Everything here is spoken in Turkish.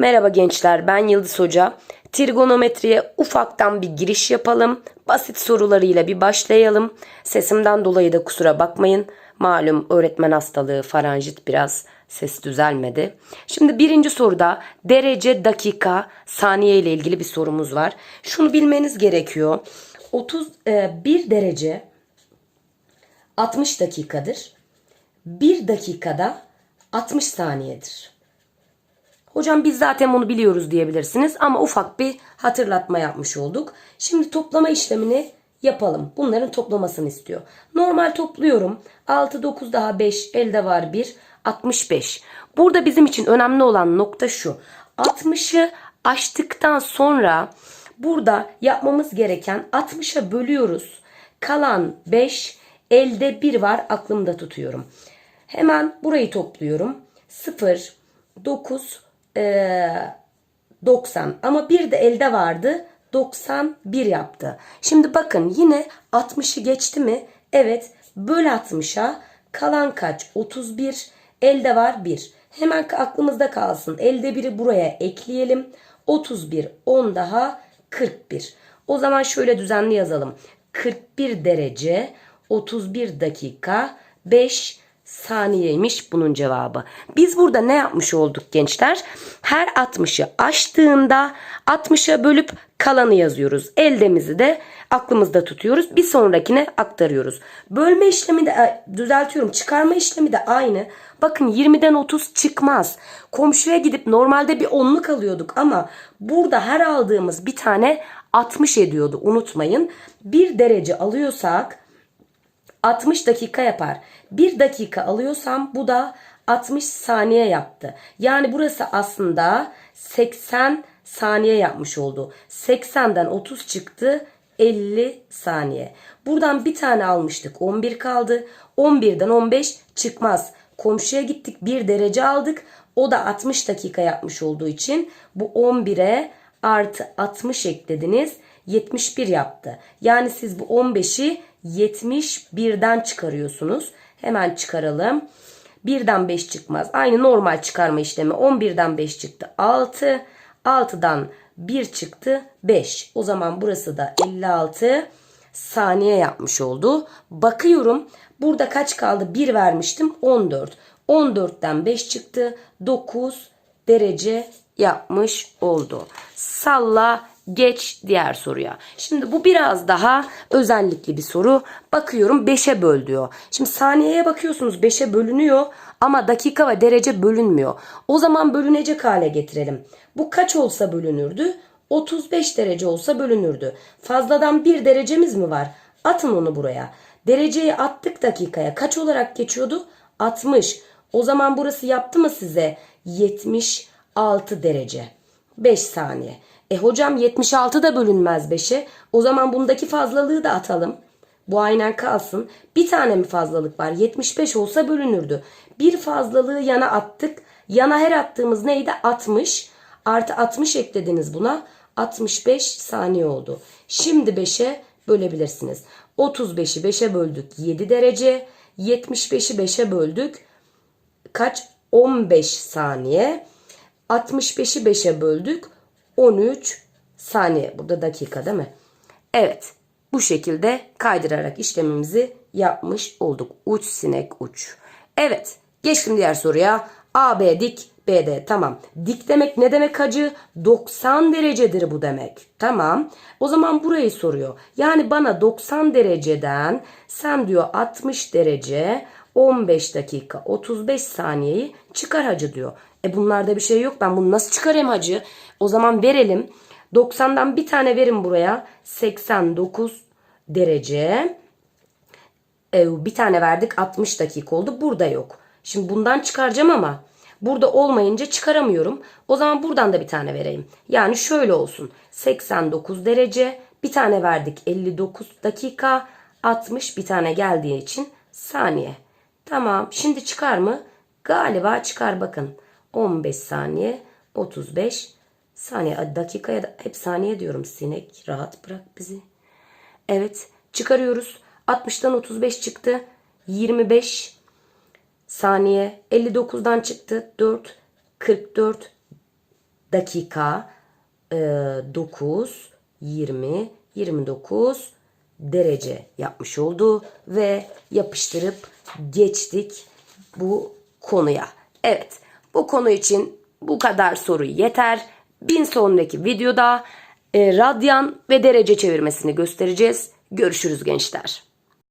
Merhaba gençler ben Yıldız Hoca. Trigonometriye ufaktan bir giriş yapalım. Basit sorularıyla bir başlayalım. Sesimden dolayı da kusura bakmayın. Malum öğretmen hastalığı faranjit biraz ses düzelmedi. Şimdi birinci soruda derece, dakika, saniye ile ilgili bir sorumuz var. Şunu bilmeniz gerekiyor. 31 derece 60 dakikadır. 1 dakikada 60 saniyedir. Hocam biz zaten bunu biliyoruz diyebilirsiniz ama ufak bir hatırlatma yapmış olduk. Şimdi toplama işlemini yapalım. Bunların toplamasını istiyor. Normal topluyorum. 6, 9 daha 5, elde var 1, 65. Burada bizim için önemli olan nokta şu. 60'ı açtıktan sonra burada yapmamız gereken 60'a bölüyoruz. Kalan 5, elde 1 var aklımda tutuyorum. Hemen burayı topluyorum. 0, 9, eee, 90 ama bir de elde vardı 91 yaptı. Şimdi bakın yine 60'ı geçti mi? Evet böl 60'a kalan kaç? 31 elde var 1. Hemen aklımızda kalsın. Elde biri buraya ekleyelim. 31 10 daha 41. O zaman şöyle düzenli yazalım. 41 derece 31 dakika 5 saniyeymiş bunun cevabı. Biz burada ne yapmış olduk gençler? Her 60'ı açtığında 60'a bölüp kalanı yazıyoruz. Eldemizi de aklımızda tutuyoruz. Bir sonrakine aktarıyoruz. Bölme işlemi de e, düzeltiyorum. Çıkarma işlemi de aynı. Bakın 20'den 30 çıkmaz. Komşuya gidip normalde bir onluk alıyorduk ama burada her aldığımız bir tane 60 ediyordu. Unutmayın. Bir derece alıyorsak 60 dakika yapar. 1 dakika alıyorsam bu da 60 saniye yaptı. Yani burası aslında 80 saniye yapmış oldu. 80'den 30 çıktı 50 saniye. Buradan bir tane almıştık 11 kaldı. 11'den 15 çıkmaz. Komşuya gittik 1 derece aldık. O da 60 dakika yapmış olduğu için bu 11'e artı 60 eklediniz. 71 yaptı. Yani siz bu 15'i 71'den çıkarıyorsunuz. Hemen çıkaralım. 1'den 5 çıkmaz. Aynı normal çıkarma işlemi. 11'den 5 çıktı. 6. 6'dan 1 çıktı. 5. O zaman burası da 56 saniye yapmış oldu. Bakıyorum. Burada kaç kaldı? 1 vermiştim. 14. 14'ten 5 çıktı. 9 derece yapmış oldu. Salla Geç diğer soruya. Şimdi bu biraz daha özellikli bir soru. Bakıyorum 5'e böl diyor. Şimdi saniyeye bakıyorsunuz 5'e bölünüyor ama dakika ve derece bölünmüyor. O zaman bölünecek hale getirelim. Bu kaç olsa bölünürdü? 35 derece olsa bölünürdü. Fazladan bir derecemiz mi var? Atın onu buraya. Dereceyi attık dakikaya. Kaç olarak geçiyordu? 60. O zaman burası yaptı mı size? 76 derece. 5 saniye. E hocam 76 da bölünmez 5'e. O zaman bundaki fazlalığı da atalım. Bu aynen kalsın. Bir tane mi fazlalık var? 75 olsa bölünürdü. Bir fazlalığı yana attık. Yana her attığımız neydi? 60. Artı 60 eklediniz buna. 65 saniye oldu. Şimdi 5'e bölebilirsiniz. 35'i 5'e böldük 7 derece. 75'i 5'e böldük. Kaç? 15 saniye. 65'i 5'e böldük. 13 saniye. Burada dakika değil mi? Evet. Bu şekilde kaydırarak işlemimizi yapmış olduk. Uç sinek uç. Evet. Geçtim diğer soruya. AB dik BD tamam. Dik demek ne demek hacı? 90 derecedir bu demek. Tamam. O zaman burayı soruyor. Yani bana 90 dereceden sen diyor 60 derece 15 dakika 35 saniyeyi çıkar hacı diyor. E bunlarda bir şey yok. Ben bunu nasıl çıkarayım hacı? O zaman verelim. 90'dan bir tane verin buraya. 89 derece. E, bir tane verdik 60 dakika oldu. Burada yok. Şimdi bundan çıkaracağım ama burada olmayınca çıkaramıyorum. O zaman buradan da bir tane vereyim. Yani şöyle olsun. 89 derece. Bir tane verdik 59 dakika. 60 bir tane geldiği için saniye. Tamam. Şimdi çıkar mı? Galiba çıkar bakın. 15 saniye 35 saniye dakikaya da hep saniye diyorum sinek rahat bırak bizi. Evet çıkarıyoruz 60'dan 35 çıktı 25 saniye 59'dan çıktı 4 44 dakika, e, 9, 20, 29 derece yapmış oldu ve yapıştırıp geçtik bu konuya. Evet bu konu için bu kadar soru yeter. Bir sonraki videoda e, radyan ve derece çevirmesini göstereceğiz. Görüşürüz gençler.